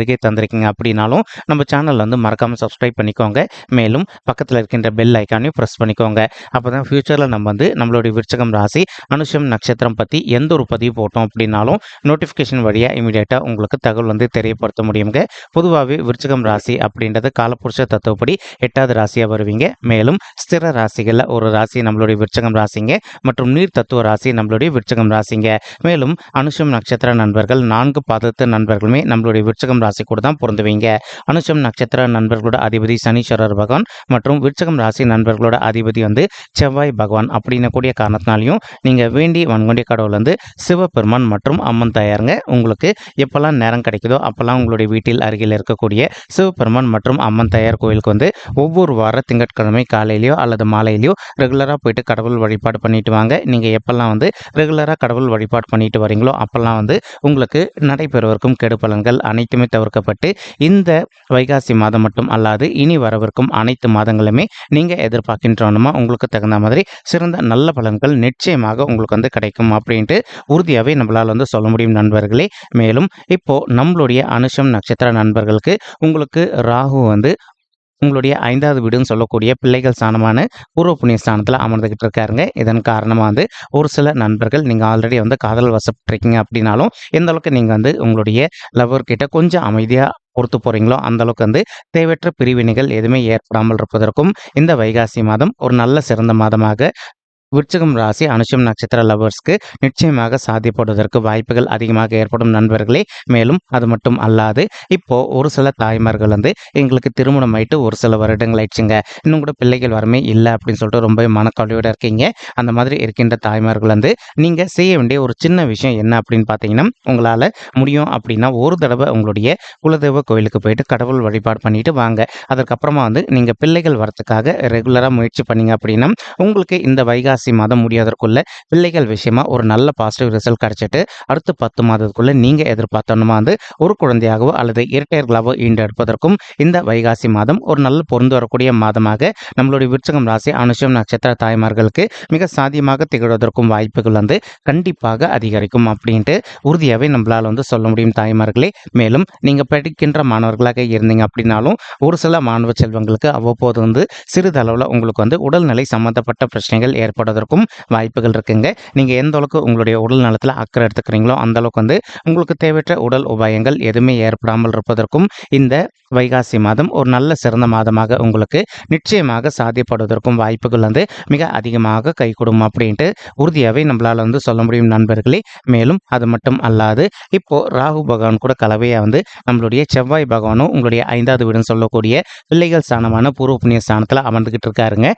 வருகை தந்திருக்கீங்க அப்படின்னாலும் நம்ம சேனல் வந்து மறக்காமல் சப்ஸ்கிரைப் பண்ணிக்கோங்க. மேலும் பக்கத்தில் இருக்கின்ற பெல் ஐக்கானையும் ப்ரெஸ் பண்ணிக்கோங்க. அப்போ தான் ஃப்யூச்சரில் நம்ம வந்து நம்மளுடைய விருச்சகம் ராசி அனுஷம் நட்சத்திரம் பற்றி எந்த ஒரு பதிவு போட்டோம் அப்படின்னாலும் நோட்டிஃபிகேஷன் வழியாக இமீடியட்டாக உங்களுக்கு தகவல் வந்து தெரியப்படுத்த முடியுங்க. பொதுவாகவே விருச்சகம் ராசி அப்படின்றது காலப்புருஷ தத்துவப்படி எட்டாவது ராசியாக வருவீங்க. மேலும் ஸ்திர ராசிகளில் ஒரு ராசி நம்மளுடைய விருச்சகம் ராசிங்க மற்றும் நீர் தத்துவ ராசி நம்மளுடைய விருச்சகம் ராசிங்க. மேலும் அனுஷம் நட்சத்திர நண்பர்கள் நான்கு பாதத்து நண்பர்களுமே நம்மளுடைய விருச்சகம் ராசி கூட தான் பொருந்துவீங்க. அனுஷம் நட்சத்திர நண்பர்களோட அதிபதி சனீஸ்வரர் பகவான் மற்றும் விருச்சகம் ராசி நண்பர்களோட அதிபதி வந்து செவ்வாய் பகவான் அப்படின்னு கூடிய காரணத்தினாலையும் நீங்கள் வேண்டி வன்கொண்டிய கடவுள் வந்து சிவபெருமான் மற்றும் அம்மன் தயாருங்க. உங்களுக்கு எப்போல்லாம் நேரம் கிடைக்குதோ அப்போல்லாம் உங்களுடைய வீட்டில் அருகில் இருக்கக்கூடிய சிவபெருமான் மற்றும் அம்மன் தயார் கோயிலுக்கு வந்து ஒவ்வொரு வார திங்கட்கிழமை காலையிலையோ அல்லது மாலையிலையோ ரெகுலராக போயிட்டு கடவுள் வழிபாடு பண்ணிட்டு வாங்க. நீங்கள் எப்போல்லாம் வந்து ரெகுலராக கடவுள் வழிபாடு பண்ணிட்டு வரீங்களோ அப்போல்லாம் வந்து உங்களுக்கு நடைபெறுவதற்கும் கெடு பலன்கள் அனைத்துமே தவிர்க்கப்பட்டு இந்த வைகாசி மாதம் மட்டும் அல்லாது இனி வரவிருக்கும் அனைத்து மாதங்களுமே நீங்கள் எதிர்பார்க்கின்றோனுமா உங்களுக்கு தகுந்த மாதிரி சிறந்த நல்ல பலன்கள் நிச்சயமாக உங்களுக்கு வந்து கிடைக்கும் அப்படின்ட்டு உறுதியாகவே நம்மளால் வந்து சொல்ல முடியும் நண்பர்களே. மேலும் இப்போது நம்மளுடைய அனுஷம் நட்சத்திர நண்பர்களுக்கு உங்களுக்கு ராகு வந்து உங்களுடைய ஐந்தாவது வீடுன்னு சொல்லக்கூடிய பிள்ளைகள் ஸ்தானமான பூர்வ புண்ணிய ஸ்தானத்தில் அமர்ந்துக்கிட்டு இருக்காருங்க. இதன் காரணமாக வந்து ஒரு சில நண்பர்கள் நீங்கள் ஆல்ரெடி வந்து காதல் வசப்பட்டிருக்கீங்க அப்படின்னாலும் எந்த அளவுக்கு நீங்கள் வந்து உங்களுடைய லவர் கொஞ்சம் அமைதியாக பொறுத்து போகிறீங்களோ அந்த அளவுக்கு வந்து தேவையற்ற பிரிவினைகள் எதுவுமே ஏற்படாமல் இருப்பதற்கும் இந்த வைகாசி மாதம் ஒரு நல்ல சிறந்த மாதமாக விருச்சகம் ராசி அனுஷம் நட்சத்திர லவர்ஸ்க்கு நிச்சயமாக சாத்தியப்படுவதற்கு வாய்ப்புகள் அதிகமாக ஏற்படும் நண்பர்களே. மேலும் அது மட்டும் அல்லாது இப்போ ஒரு சில தாய்மார்கள் வந்து எங்களுக்கு திருமணம் ஆயிட்டு ஒரு சில வருடங்கள் ஆயிடுச்சுங்க. இன்னும் கூட பிள்ளைகள் வரமே இல்லை அப்படின்னு சொல்லிட்டு ரொம்ப மனக்கவலையோட இருக்கீங்க. அந்த மாதிரி இருக்கின்ற தாய்மார்கள் வந்து நீங்க செய்ய வேண்டிய ஒரு சின்ன விஷயம் என்ன அப்படின்னு பார்த்தீங்கன்னா உங்களால முடியும் அப்படின்னா ஒரு தடவை உங்களுடைய குலதெய்வ கோயிலுக்கு போயிட்டு கடவுள் வழிபாடு பண்ணிட்டு வாங்க. அதுக்கப்புறமா வந்து நீங்க பிள்ளைகள் வரத்துக்காக ரெகுலராக முயற்சி பண்ணீங்க அப்படின்னா உங்களுக்கு இந்த வைகாசி மாதம் முடியாதற்குள்ள பிள்ளைகள் விஷயமா ஒரு நல்ல பாசிட்டிவ் ரிசல்ட் கிடைச்சிட்டு அடுத்த பத்து மாதத்துக்குள்ள நீங்க எதிர்பார்த்தோன்னா வந்து ஒரு குழந்தையாகவோ அல்லது இரட்டையர்களாவோ ஈண்டெடுப்பதற்கும் இந்த வைகாசி மாதம் ஒரு நல்ல பொருந்து வரக்கூடிய மாதமாக நம்மளுடைய விருச்சகம் ராசி அனுஷம் நட்சத்திர தாய்மார்களுக்கு மிக சாத்தியமாக திகழ்வதற்கும் வாய்ப்புகள் வந்து கண்டிப்பாக அதிகரிக்கும் அப்படின்ட்டு உறுதியாகவே நம்மளால் வந்து சொல்ல முடியும் தாய்மார்களே. மேலும் நீங்க படிக்கின்ற மாணவர்களாக இருந்தீங்க அப்படின்னாலும் ஒரு சில மாணவ செல்வங்களுக்கு அவ்வப்போது வந்து சிறிதளவில் உங்களுக்கு வந்து உடல்நிலை சம்பந்தப்பட்ட பிரச்சனைகள் ஏற்படும் ஏற்படுவதற்கும் வாய்ப்புகள் இருக்குங்க. நீங்கள் எந்த அளவுக்கு உங்களுடைய உடல் நலத்தில் அக்கறை எடுத்துக்கிறீங்களோ அந்த அளவுக்கு வந்து உங்களுக்கு தேவையற்ற உடல் உபாயங்கள் எதுவுமே ஏற்படாமல் இருப்பதற்கும் இந்த வைகாசி மாதம் ஒரு நல்ல சிறந்த மாதமாக உங்களுக்கு நிச்சயமாக சாத்தியப்படுவதற்கும் வாய்ப்புகள் வந்து மிக அதிகமாக கைகூடும் அப்படின்ட்டு உறுதியாகவே நம்மளால் வந்து சொல்ல முடியும் நண்பர்களே. மேலும் அது மட்டும் அல்லாது இப்போ ராகு பகவான் கூட கலவையாக வந்து நம்மளுடைய செவ்வாய் பகவானும் உங்களுடைய ஐந்தாவது வீடுன்னு சொல்லக்கூடிய பிள்ளைகள் ஸ்தானமான பூர்வ புண்ணிய ஸ்தானத்தில் அமர்ந்துக்கிட்டு இருக்காருங்க.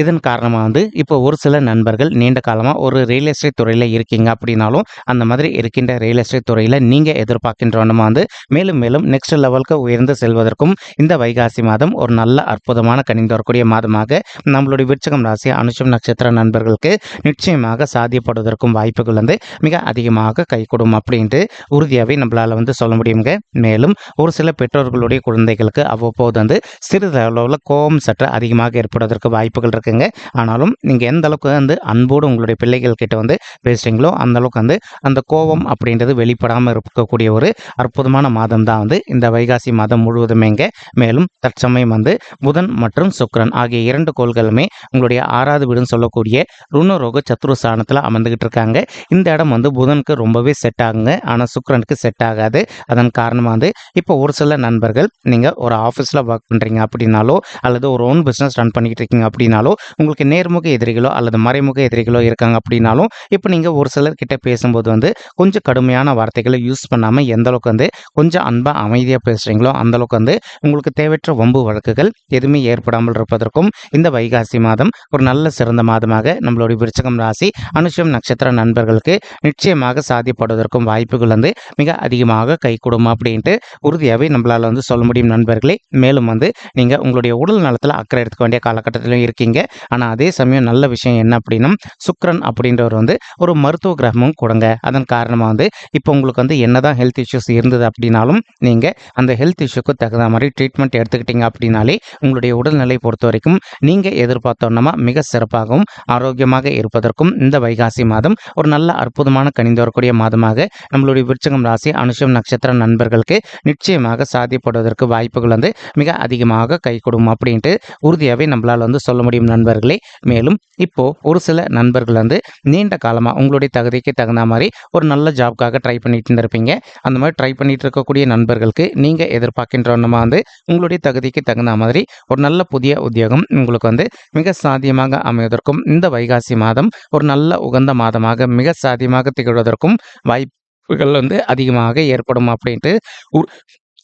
இதன் காரணமாக வந்து இப்போ ஒரு சில நண்பர்கள் நீண்ட காலமாக ஒரு ரியல் எஸ்டேட் துறையில் இருக்கீங்க அப்படின்னாலும் அந்த மாதிரி இருக்கின்ற ரியல் எஸ்டேட் துறையில் நீங்கள் எதிர்பார்க்கின்றவனமா வந்து மேலும் மேலும் நெக்ஸ்ட் லெவலுக்கு உயர்ந்து செல்வதற்கும் இந்த வைகாசி மாதம் ஒரு நல்ல அற்புதமான கணிந்து வரக்கூடிய மாதமாக நம்மளுடைய விருச்சகம் ராசி அனுஷம் நட்சத்திர நண்பர்களுக்கு நிச்சயமாக சாத்தியப்படுவதற்கும் வாய்ப்புகள் வந்து மிக அதிகமாக கைகூடும் அப்படின்ட்டு உறுதியாகவே நம்மளால் வந்து சொல்ல முடியுங்க. மேலும் ஒரு சில பெற்றோர்களுடைய குழந்தைகளுக்கு அவ்வப்போது வந்து சிறிதளவில் கோபம் சற்று அதிகமாக ஏற்படுவதற்கு வாய்ப்புகள் இருக்குங்க. ஆனாலும் நீங்கள் எந்த அளவுக்கு வந்து அன்போடு உங்களுடைய பிள்ளைகள் கிட்ட வந்து பேசுகிறீங்களோ அந்த அளவுக்கு வந்து அந்த கோபம் அப்படின்றது வெளிப்படாமல் இருக்கக்கூடிய ஒரு அற்புதமான மாதம் தான் வந்து இந்த வைகாசி மாதம் முழுவதுமேங்க. மேலும் தற்சமயம் வந்து புதன் மற்றும் சுக்ரன் ஆகிய இரண்டு கோள்களுமே உங்களுடைய ஆறாவது வீடுன்னு சொல்லக்கூடிய ருணரோக சத்ரு ஸ்தானத்தில் அமர்ந்துகிட்டு இருக்காங்க. இந்த இடம் வந்து புதனுக்கு ரொம்பவே செட் ஆகுங்க. ஆனால் சுக்ரனுக்கு செட் ஆகாது. அதன் காரணமாக வந்து இப்போ ஒரு சில நண்பர்கள் நீங்கள் ஒரு ஆஃபீஸில் ஒர்க் பண்ணுறீங்க அப்படின்னாலோ அல்லது ஒரு ஓன் பிஸ்னஸ் ரன் பண்ணிக்கிட்டு இருக்கீங்க அப்படின்னாலோ உங்களுக்கு நேர்முக எதிரிகளோ அல்லது மறைமுக எதிரிகளோ இருக்காங்க அப்படின்னாலும் இப்போ நீங்கள் ஒரு சிலர் கிட்ட பேசும்போது வந்து கொஞ்சம் கடுமையான வார்த்தைகளை யூஸ் பண்ணாமல் எந்த அளவுக்கு வந்து கொஞ்சம் அன்பாக அமைதியாக பேசுகிறீங்களோ அந்த அளவுக்கு வந்து உங்களுக்கு தேவையற்ற வம்பு வழக்குகள் எதுவுமே ஏற்படாமல் இருப்பதற்கும் இந்த வைகாசி மாதம் ஒரு நல்ல சிறந்த மாதமாக நம்மளுடைய விருச்சகம் ராசி அனுஷம் நட்சத்திர நண்பர்களுக்கு நிச்சயமாக சாதிப்படுவதற்கும் வாய்ப்புகள் வந்து மிக அதிகமாக கை அப்படின்ட்டு உறுதியாகவே நம்மளால் வந்து சொல்ல முடியும் நண்பர்களே. மேலும் வந்து நீங்கள் உங்களுடைய உடல் நலத்தில் அக்கறை எடுத்துக்க வேண்டிய காலகட்டத்திலும் இருக்கீங்க. ஆனால் அதே சமயம் நல்ல விஷயம் என்ன அப்படின்னா சுக்ரன் அப்படின்றவர் வந்து ஒரு மருத்துவ கிரகமும் கொடுங்க. அதன் காரணமாக வந்து இப்போ உங்களுக்கு வந்து என்னதான் ஹெல்த் இஷ்யூஸ் இருந்தது அப்படின்னாலும் நீங்கள் அந்த ஹெல்த் இஷ்யூக்கு தகுந்த மாதிரி ட்ரீட்மெண்ட் எடுத்துக்கிட்டீங்க அப்படின்னாலே உங்களுடைய உடல்நிலை பொறுத்த வரைக்கும் நீங்கள் எதிர்பார்த்தோன்னா மிக சிறப்பாகவும் ஆரோக்கியமாக இருப்பதற்கும் இந்த வைகாசி மாதம் ஒரு நல்ல அற்புதமான கணிந்து வரக்கூடிய மாதமாக நம்மளுடைய விருச்சகம் ராசி அனுஷம் நட்சத்திர நண்பர்களுக்கு நிச்சயமாக சாதிப்படுவதற்கு வாய்ப்புகள் வந்து மிக அதிகமாக கை கொடுக்கும் அப்படின்ட்டு உறுதியாகவே நம்மளால் வந்து சொல்ல முடியும். நண்பர்களே. மேலும் இப்போ ஒரு சில நண்பர்கள் வந்து நீண்ட காலமாக உங்களுடைய தகுதிக்கு தகுந்த மாதிரி ஒரு நல்ல ஜாப்க்காக ட்ரை பண்ணிட்டு இருந்திருப்பீங்க. அந்த மாதிரி ட்ரை பண்ணிட்டு இருக்கக்கூடிய நண்பர்களுக்கு நீங்கள் எதிர்பார்க்கின்றவனமா வந்து உங்களுடைய தகுதிக்கு தகுந்த மாதிரி ஒரு நல்ல புதிய உத்தியோகம் உங்களுக்கு வந்து மிக சாத்தியமாக அமைவதற்கும் இந்த வைகாசி மாதம் ஒரு நல்ல உகந்த மாதமாக மிக சாத்தியமாக திகழ்வதற்கும் வாய்ப்புகள் வந்து அதிகமாக ஏற்படும் அப்படின்ட்டு உ-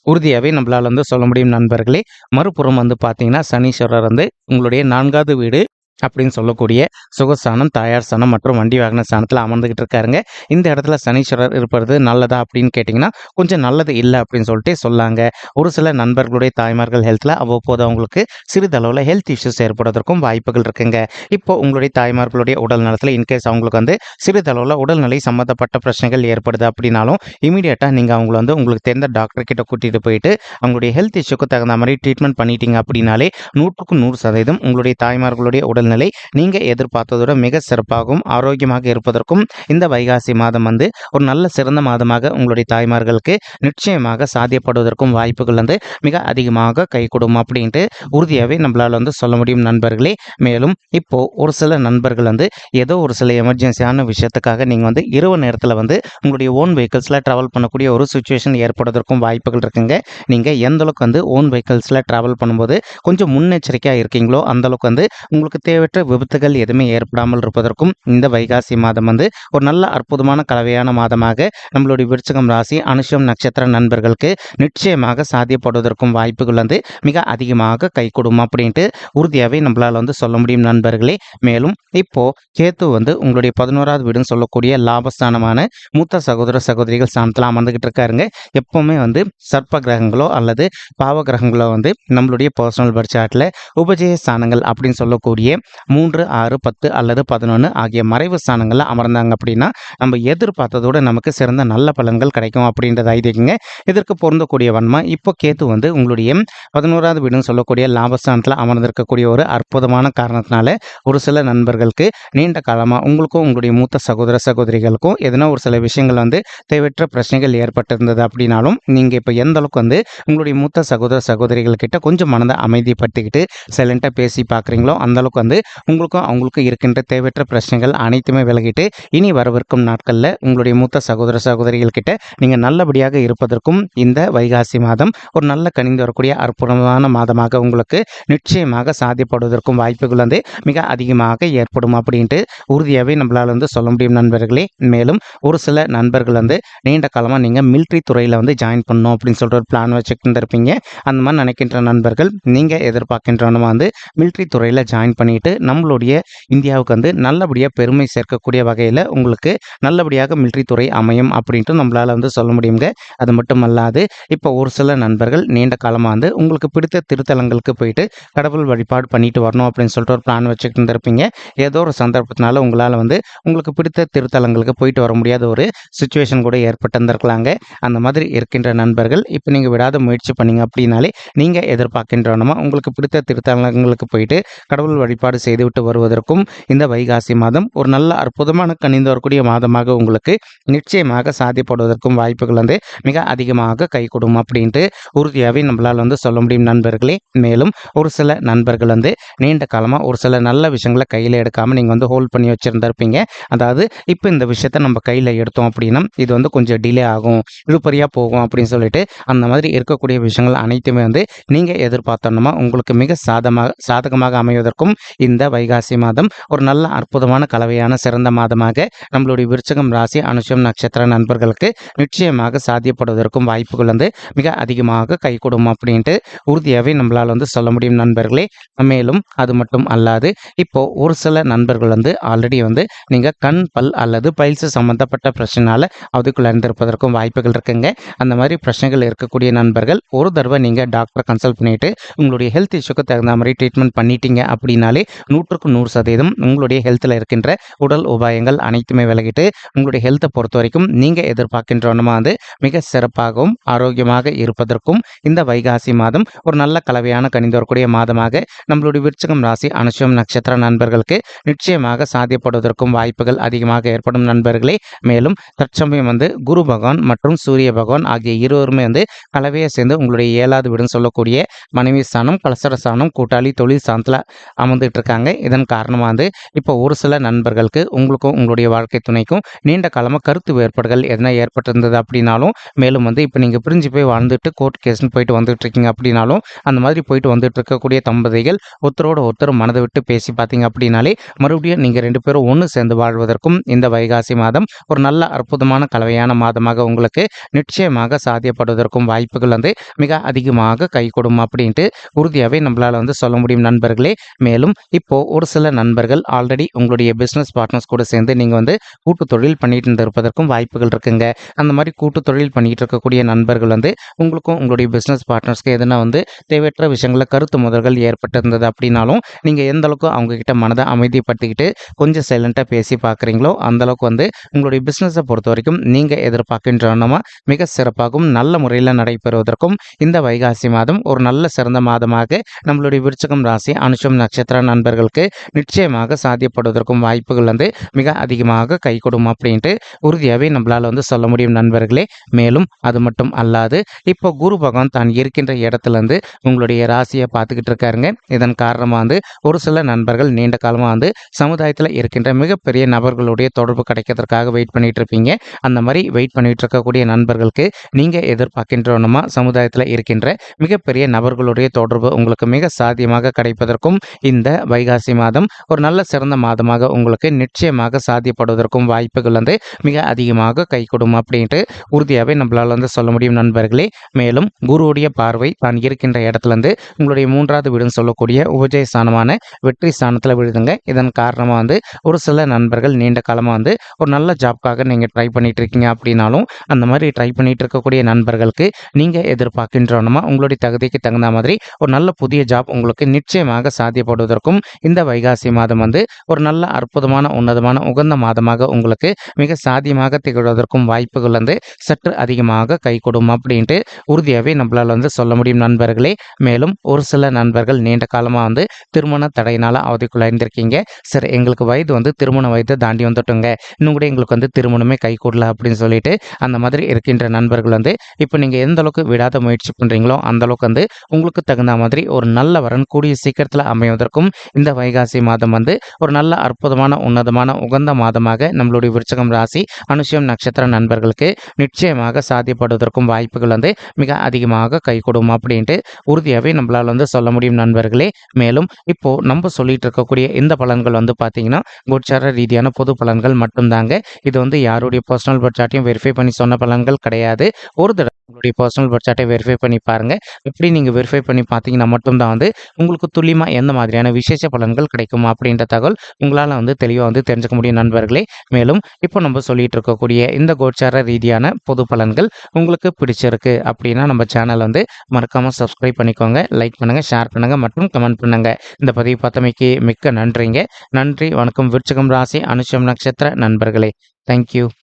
உறுதியாகவே நம்மளால் வந்து சொல்ல முடியும் நண்பர்களே. மறுபுறம் வந்து பார்த்தீங்கன்னா சனீஸ்வரர் வந்து உங்களுடைய நான்காவது வீடு. அப்படின்னு சொல்லக்கூடிய சுகஸ்தானம் தாயார் ஸ்தானம் மற்றும் வண்டி வாகன ஸ்தானத்தில் அமர்ந்துகிட்டு இருக்காருங்க. இந்த இடத்துல சனீஸ்வரர் இருப்பது நல்லதா அப்படின்னு கேட்டிங்கன்னா கொஞ்சம் நல்லது இல்லை அப்படின்னு சொல்லிட்டு சொல்லாங்க. ஒரு சில நண்பர்களுடைய தாய்மார்கள் ஹெல்த்தில் அவ்வப்போது அவங்களுக்கு சிறிதளவில் ஹெல்த் இஷ்யூஸ் ஏற்படுவதற்கும் வாய்ப்புகள் இருக்குங்க. இப்போ உங்களுடைய தாய்மார்களுடைய உடல் நலத்தில் இன்கேஸ் அவங்களுக்கு வந்து சிறிதளவில் உடல்நிலை சம்மந்தப்பட்ட பிரச்சனைகள் ஏற்படுது அப்படின்னாலும் இமீடியட்டாக நீங்கள் அவங்கள வந்து உங்களுக்கு தெரிந்த டாக்டர் கிட்ட கூட்டிகிட்டு போயிட்டு அவங்களுடைய ஹெல்த் இஷ்யூக்கு தகுந்த மாதிரி ட்ரீட்மெண்ட் பண்ணிட்டீங்க அப்படின்னாலே நூற்றுக்கு நூறு சதவீதம் உங்களுடைய தாய்மார்களுடைய உடல் உடல்நிலை நீங்கள் எதிர்பார்த்ததோட மிக சிறப்பாகவும் ஆரோக்கியமாக இருப்பதற்கும் இந்த வைகாசி மாதம் வந்து ஒரு நல்ல சிறந்த மாதமாக உங்களுடைய தாய்மார்களுக்கு நிச்சயமாக சாத்தியப்படுவதற்கும் வாய்ப்புகள் வந்து மிக அதிகமாக கை கொடுக்கும் அப்படின்ட்டு உறுதியாகவே நம்மளால் வந்து சொல்ல முடியும் நண்பர்களே. மேலும் இப்போ ஒரு சில நண்பர்கள் வந்து ஏதோ ஒரு சில எமர்ஜென்சியான விஷயத்துக்காக நீங்கள் வந்து இரவு நேரத்தில் வந்து உங்களுடைய ஓன் வெஹிக்கிள்ஸில் ட்ராவல் பண்ணக்கூடிய ஒரு சுச்சுவேஷன் ஏற்படுவதற்கும் வாய்ப்புகள் இருக்குங்க. நீங்கள் எந்த அளவுக்கு வந்து ஓன் வெஹிக்கிள்ஸில் ட்ராவல் பண்ணும்போது கொஞ்சம் முன்னெச்சரிக்கையாக இருக்கீங்களோ அந்தளவுக்கு வந்து உங்களுக்கு தேவையற்ற விபத்துகள் எதுவுமே ஏற்படாமல் இருப்பதற்கும் இந்த வைகாசி மாதம் வந்து ஒரு நல்ல அற்புதமான கலவையான மாதமாக நம்மளுடைய விருச்சகம் ராசி அனுஷம் நட்சத்திர நண்பர்களுக்கு நிச்சயமாக சாத்தியப்படுவதற்கும் வாய்ப்புகள் வந்து மிக அதிகமாக கை கொடுக்கும் அப்படின்ட்டு உறுதியாகவே நம்மளால் வந்து சொல்ல முடியும் நண்பர்களே. மேலும் இப்போ கேத்து வந்து உங்களுடைய பதினோராவது வீடுன்னு சொல்லக்கூடிய லாபஸ்தானமான மூத்த சகோதர சகோதரிகள் ஸ்தானத்தில் அமர்ந்துகிட்டு இருக்காருங்க. எப்பவுமே வந்து சர்ப்ப கிரகங்களோ அல்லது பாவ கிரகங்களோ வந்து நம்மளுடைய பர்சனல் பட்சாட்டில் உபஜய ஸ்தானங்கள் அப்படின்னு சொல்லக்கூடிய மூன்று ஆறு பத்து அல்லது பதினொன்று ஆகிய மறைவு ஸ்தானங்களில் அமர்ந்தாங்க அப்படின்னா நம்ம எதிர்பார்த்ததோட நமக்கு சிறந்த நல்ல பலன்கள் கிடைக்கும் அப்படின்றத ஐதீகங்க. இதற்கு பொருந்தக்கூடிய வன்மா இப்போ கேத்து வந்து உங்களுடைய பதினோராவது வீடுன்னு சொல்லக்கூடிய லாபஸ்தானத்தில் அமர்ந்திருக்கக்கூடிய ஒரு அற்புதமான காரணத்தினால ஒரு சில நண்பர்களுக்கு நீண்ட காலமாக உங்களுக்கும் உங்களுடைய மூத்த சகோதர சகோதரிகளுக்கும் எதனா ஒரு சில விஷயங்கள் வந்து தேவையற்ற பிரச்சனைகள் ஏற்பட்டிருந்தது அப்படின்னாலும் நீங்கள் இப்போ எந்த அளவுக்கு வந்து உங்களுடைய மூத்த சகோதர சகோதரிகள் கிட்ட கொஞ்சம் மனதை அமைதிப்படுத்திக்கிட்டு சைலண்ட்டாக பேசி பார்க்குறீங்களோ அந்தளவுக்கு வந்து வந்து உங்களுக்கும் அவங்களுக்கும் இருக்கின்ற தேவையற்ற பிரச்சனைகள் அனைத்துமே விலகிட்டு இனி வரவிருக்கும் நாட்களில் உங்களுடைய மூத்த சகோதர சகோதரிகள் கிட்ட நீங்கள் நல்லபடியாக இருப்பதற்கும் இந்த வைகாசி மாதம் ஒரு நல்ல கனிந்து வரக்கூடிய அற்புதமான மாதமாக உங்களுக்கு நிச்சயமாக சாத்தியப்படுவதற்கும் வாய்ப்புகள் வந்து மிக அதிகமாக ஏற்படும் அப்படின்ட்டு உறுதியாகவே நம்மளால் வந்து சொல்ல முடியும் நண்பர்களே. மேலும் ஒரு சில நண்பர்கள் வந்து நீண்ட காலமாக நீங்கள் மிலிட்ரி துறையில் வந்து ஜாயின் பண்ணணும் அப்படின்னு சொல்லிட்டு ஒரு பிளான் வச்சுக்கிட்டு இருந்திருப்பீங்க அந்த மாதிரி நினைக்கின்ற நண்பர்கள் நீங்கள் எதிர்பார்க்கின்றவனமா வந்து மிலிட்ரி துறையில் ஜாயின் பண்ணிட்டு நம்மளுடைய இந்தியாவுக்கு வந்து நல்லபடியாக பெருமை சேர்க்கக்கூடிய வகையில் உங்களுக்கு நல்லபடியாக மிலிட்ரி துறை அமையும் அப்படின்ட்டு நம்மளால் வந்து சொல்ல முடியுங்க. அது மட்டும் அல்லாது இப்போ ஒரு சில நண்பர்கள் நீண்ட காலமாக வந்து உங்களுக்கு பிடித்த திருத்தலங்களுக்கு போயிட்டு கடவுள் வழிபாடு பண்ணிட்டு வரணும் அப்படின்னு சொல்லிட்டு ஒரு பிளான் வச்சுக்கிட்டு இருந்திருப்பீங்க. ஏதோ ஒரு சந்தர்ப்பத்தினால உங்களால் வந்து உங்களுக்கு பிடித்த திருத்தலங்களுக்கு போயிட்டு வர முடியாத ஒரு சுச்சுவேஷன் கூட ஏற்பட்டிருந்திருக்கலாங்க. அந்த மாதிரி இருக்கின்ற நண்பர்கள் இப்போ நீங்கள் விடாத முயற்சி பண்ணீங்க அப்படின்னாலே நீங்கள் எதிர்பார்க்கின்றனமா உங்களுக்கு பிடித்த திருத்தலங்களுக்கு போயிட்டு கடவுள் வழிபாடு செய்துவிட்டு வருவதற்கும் இந்த வைகாசி மாதம் ஒரு நல்ல அற்புதமான கணிந்து வரக்கூடிய மாதமாக உங்களுக்கு நிச்சயமாக சாதிப்படுவதற்கும் வாய்ப்புகள் வந்து மிக அதிகமாக கை கொடுக்கும் அப்படின்ட்டு உறுதியாகவே நம்மளால் வந்து சொல்ல முடியும் நண்பர்களே. மேலும் ஒரு சில நண்பர்கள் வந்து நீண்ட காலமாக ஒரு சில நல்ல விஷயங்களை கையில் எடுக்காமல் நீங்கள் வந்து ஹோல்ட் பண்ணி வச்சுருந்துருப்பீங்க. அதாவது இப்போ இந்த விஷயத்த நம்ம கையில் எடுத்தோம் அப்படின்னா இது வந்து கொஞ்சம் டிலே ஆகும் இழுப்பறியாக போகும் அப்படின்னு சொல்லிட்டு அந்த மாதிரி இருக்கக்கூடிய விஷயங்கள் அனைத்துமே வந்து நீங்கள் எதிர்பார்த்தோன்னா உங்களுக்கு மிக சாதமாக சாதகமாக அமைவதற்கும் இந்த வைகாசி மாதம் ஒரு நல்ல அற்புதமான கலவையான சிறந்த மாதமாக நம்மளுடைய விருச்சகம் ராசி அனுஷம் நட்சத்திர நண்பர்களுக்கு நிச்சயமாக சாத்தியப்படுவதற்கும் வாய்ப்புகள் வந்து மிக அதிகமாக கைகூடும் அப்படின்ட்டு உறுதியாகவே நம்மளால் வந்து சொல்ல முடியும் நண்பர்களே. மேலும் அது மட்டும் அல்லாது இப்போ ஒரு சில நண்பர்கள் வந்து ஆல்ரெடி வந்து நீங்கள் கண் பல் அல்லது பைல்ஸ் சம்மந்தப்பட்ட பிரச்சனால அதுக்குள்ள இருந்திருப்பதற்கும் வாய்ப்புகள் இருக்குங்க. அந்த மாதிரி பிரச்சனைகள் இருக்கக்கூடிய நண்பர்கள் ஒரு தடவை நீங்கள் டாக்டரை கன்சல்ட் பண்ணிட்டு உங்களுடைய ஹெல்த் இஷ்யூக்கு தகுந்த மாதிரி ட்ரீட்மெண்ட் பண்ணிட்டீங்க அப்படின்னாலே நூற்றுக்கு நூறு சதவீதம் உங்களுடைய ஹெல்த்தில் இருக்கின்ற உடல் உபாயங்கள் அனைத்துமே விலகிட்டு உங்களுடைய ஹெல்த்தை பொறுத்த வரைக்கும் நீங்கள் எதிர்பார்க்கின்றவனமா வந்து மிக சிறப்பாகவும் ஆரோக்கியமாக இருப்பதற்கும் இந்த வைகாசி மாதம் ஒரு நல்ல கலவையான கணிந்து வரக்கூடிய மாதமாக நம்மளுடைய விருச்சகம் ராசி அனுஷம் நட்சத்திர நண்பர்களுக்கு நிச்சயமாக சாத்தியப்படுவதற்கும் வாய்ப்புகள் அதிகமாக ஏற்படும் நண்பர்களே. மேலும் தற்சமயம் வந்து குரு பகவான் மற்றும் சூரிய பகவான் ஆகிய இருவருமே வந்து கலவையை சேர்ந்து உங்களுடைய ஏழாவது வீடுன்னு சொல்லக்கூடிய மனைவி ஸ்தானம் கலசர ஸ்தானம் கூட்டாளி தொழில் ஸ்தானத்தில் அமர்ந்துட்டு இருக்காங்க. இதன் காரணமாக வந்து இப்போ ஒரு சில நண்பர்களுக்கு உங்களுக்கும் உங்களுடைய வாழ்க்கை துணைக்கும் நீண்ட காலமாக கருத்து வேறுபாடுகள் எதனா ஏற்பட்டிருந்தது அப்படின்னாலும் மேலும் வந்து இப்போ நீங்கள் பிரிஞ்சு போய் வாழ்ந்துட்டு கோர்ட் கேஸ்னு போயிட்டு வந்துட்டு இருக்கீங்க அப்படின்னாலும் அந்த மாதிரி போயிட்டு வந்துட்டு இருக்கக்கூடிய தம்பதிகள் ஒருத்தரோட ஒருத்தர் மனதை விட்டு பேசி பார்த்தீங்க அப்படின்னாலே மறுபடியும் நீங்கள் ரெண்டு பேரும் ஒன்று சேர்ந்து வாழ்வதற்கும் இந்த வைகாசி மாதம் ஒரு நல்ல அற்புதமான கலவையான மாதமாக உங்களுக்கு நிச்சயமாக சாத்தியப்படுவதற்கும் வாய்ப்புகள் வந்து மிக அதிகமாக கை கொடுக்கும் அப்படின்ட்டு உறுதியாகவே நம்மளால் வந்து சொல்ல முடியும் நண்பர்களே. மேலும் இப்போது ஒரு சில நண்பர்கள் ஆல்ரெடி உங்களுடைய பிஸ்னஸ் பார்ட்னர்ஸ் கூட சேர்ந்து நீங்கள் வந்து கூட்டு தொழில் பண்ணிட்டு இருந்திருப்பதற்கும் வாய்ப்புகள் இருக்குங்க. அந்த மாதிரி கூட்டு தொழில் பண்ணிட்டு இருக்கக்கூடிய நண்பர்கள் வந்து உங்களுக்கும் உங்களுடைய பிஸ்னஸ் பார்ட்னர்ஸ்க்கு எதுனா வந்து தேவையற்ற விஷயங்களில் கருத்து முதல்கள் ஏற்பட்டிருந்தது அப்படின்னாலும் நீங்கள் எந்த அளவுக்கு அவங்கக்கிட்ட மனதை அமைதிப்படுத்திக்கிட்டு கொஞ்சம் சைலண்ட்டாக பேசி பார்க்குறீங்களோ அந்தளவுக்கு வந்து உங்களுடைய பிஸ்னஸை பொறுத்த வரைக்கும் நீங்கள் எதிர்பார்க்கின்றனமா மிக சிறப்பாகவும் நல்ல முறையில் நடைபெறுவதற்கும் இந்த வைகாசி மாதம் ஒரு நல்ல சிறந்த மாதமாக நம்மளுடைய விருச்சகம் ராசி அனுஷம் நட்சத்திர நண்பர்களுக்கு நிச்சயமாக சாத்தியப்படுவதற்கும் வாய்ப்புகள் வந்து மிக அதிகமாக கைகொடும் அப்படின்ட்டு உறுதியாகவே நம்மளால் வந்து சொல்ல முடியும் நண்பர்களே. மேலும் அது மட்டும் அல்லாது இப்போ குரு பகவான் தான் இருக்கின்ற இடத்துல இருந்து உங்களுடைய ராசியை பார்த்துக்கிட்டு இருக்காருங்க. இதன் காரணமாக வந்து ஒரு சில நண்பர்கள் நீண்ட காலமாக வந்து சமுதாயத்தில் இருக்கின்ற மிகப்பெரிய நபர்களுடைய தொடர்பு கிடைக்கிறதுக்காக வெயிட் பண்ணிட்டு இருப்பீங்க. அந்த மாதிரி வெயிட் பண்ணிட்டு இருக்கக்கூடிய நண்பர்களுக்கு நீங்கள் எதிர்பார்க்கின்றோமா சமுதாயத்தில் இருக்கின்ற மிகப்பெரிய நபர்களுடைய தொடர்பு உங்களுக்கு மிக சாத்தியமாக கிடைப்பதற்கும் இந்த வைகாசி மாதம் ஒரு நல்ல சிறந்த மாதமாக உங்களுக்கு நிச்சயமாக சாத்தியப்படுவதற்கும் வாய்ப்புகள் வந்து மிக அதிகமாக கை கொடும் அப்படின்ட்டு உறுதியாகவே நம்மளால் வந்து சொல்ல முடியும் நண்பர்களே. மேலும் குருவுடைய பார்வை தான் இருக்கின்ற இடத்துலேருந்து உங்களுடைய மூன்றாவது வீடுன்னு சொல்லக்கூடிய உபஜய ஸ்தானமான வெற்றி ஸ்தானத்தில் விழுதுங்க. இதன் காரணமாக வந்து ஒரு சில நண்பர்கள் நீண்ட காலமாக வந்து ஒரு நல்ல ஜாப்காக நீங்கள் ட்ரை பண்ணிட்டு இருக்கீங்க அப்படின்னாலும் அந்த மாதிரி ட்ரை பண்ணிட்டு இருக்கக்கூடிய நண்பர்களுக்கு நீங்கள் எதிர்பார்க்கின்றோமா உங்களுடைய தகுதிக்கு தகுந்த மாதிரி ஒரு நல்ல புதிய ஜாப் உங்களுக்கு நிச்சயமாக சாத்தியப்படுவதற்கும் இந்த வைகாசி மாதம் வந்து ஒரு நல்ல அற்புதமான உன்னதமான உகந்த மாதமாக உங்களுக்கு மிக சாதியமாக திகழ்வதற்கும் வாய்ப்புகள் வந்து சற்று அதிகமாக கைகூடும் அப்படின்ட்டு உறுதியாகவே நம்மளால் வந்து சொல்ல முடியும் நண்பர்களே. மேலும் ஒரு சில நண்பர்கள் நீண்ட காலமாக வந்து திருமண தடையினால் அவதிக்குள்ளாயிருந்திருக்கீங்க சரி எங்களுக்கு வயது வந்து திருமண வயதை தாண்டி வந்துட்டோங்க. இன்னும் கூட எங்களுக்கு வந்து திருமணமே கைகூடல அப்படின்னு சொல்லிட்டு அந்த மாதிரி இருக்கின்ற நண்பர்கள் வந்து இப்போ நீங்கள் எந்த அளவுக்கு விடாத முயற்சி பண்ணுறீங்களோ அந்த அளவுக்கு வந்து உங்களுக்கு தகுந்த மாதிரி ஒரு நல்ல வரன் கூடிய சீக்கிரத்தில் அமைவதற்கும் இந்த வைகாசி மாதம் வந்து ஒரு நல்ல அற்புதமான உன்னதமான உகந்த மாதமாக நம்மளுடைய விருச்சகம் ராசி அனுஷயம் நட்சத்திர நண்பர்களுக்கு நிச்சயமாக சாத்தியப்படுவதற்கும் வாய்ப்புகள் வந்து மிக அதிகமாக கைகூடும் அப்படின்ட்டு உறுதியாகவே நம்மளால் வந்து சொல்ல முடியும் நண்பர்களே. மேலும் இப்போ நம்ம சொல்லிட்டு இருக்கக்கூடிய இந்த பலன்கள் வந்து பார்த்தீங்கன்னா கோச்சார ரீதியான பொது பலன்கள் மட்டும்தாங்க. இது வந்து யாருடைய பர்சனல் பட்ஜெட்டையும் வெரிஃபை பண்ணி சொன்ன பலன்கள் கிடையாது. ஒரு தடவை உங்களுடைய பர்சனல் பட்ஜெட்டை வெரிஃபை பண்ணி பாருங்கள் எப்படி நீங்கள் வெரிஃபை பண்ணி பார்த்தீங்கன்னா மட்டும்தான் வந்து உங்களுக்கு துல்லியமாக எந்த மாதிரியான விசேஷ பலன்கள் கிடைக்கும் அப்படின்ற தகவல் உங்களால் வந்து தெளிவாக வந்து தெரிஞ்சுக்க முடியும் நண்பர்களே. மேலும் இப்போ நம்ம சொல்லிட்டு இருக்கக்கூடிய இந்த கோச்சார ரீதியான பொது பலன்கள் உங்களுக்கு பிடிச்சிருக்கு அப்படின்னா நம்ம சேனல் வந்து மறக்காமல் சப்ஸ்கிரைப் பண்ணிக்கோங்க. லைக் பண்ணுங்கள் ஷேர் பண்ணுங்கள் மற்றும் கமெண்ட் பண்ணுங்கள் இந்த பதிவு பார்த்தமைக்கு மிக்க நன்றிங்க. நன்றி வணக்கம் விருச்சகம் ராசி அனுஷம் நட்சத்திர நண்பர்களே. தேங்க்யூ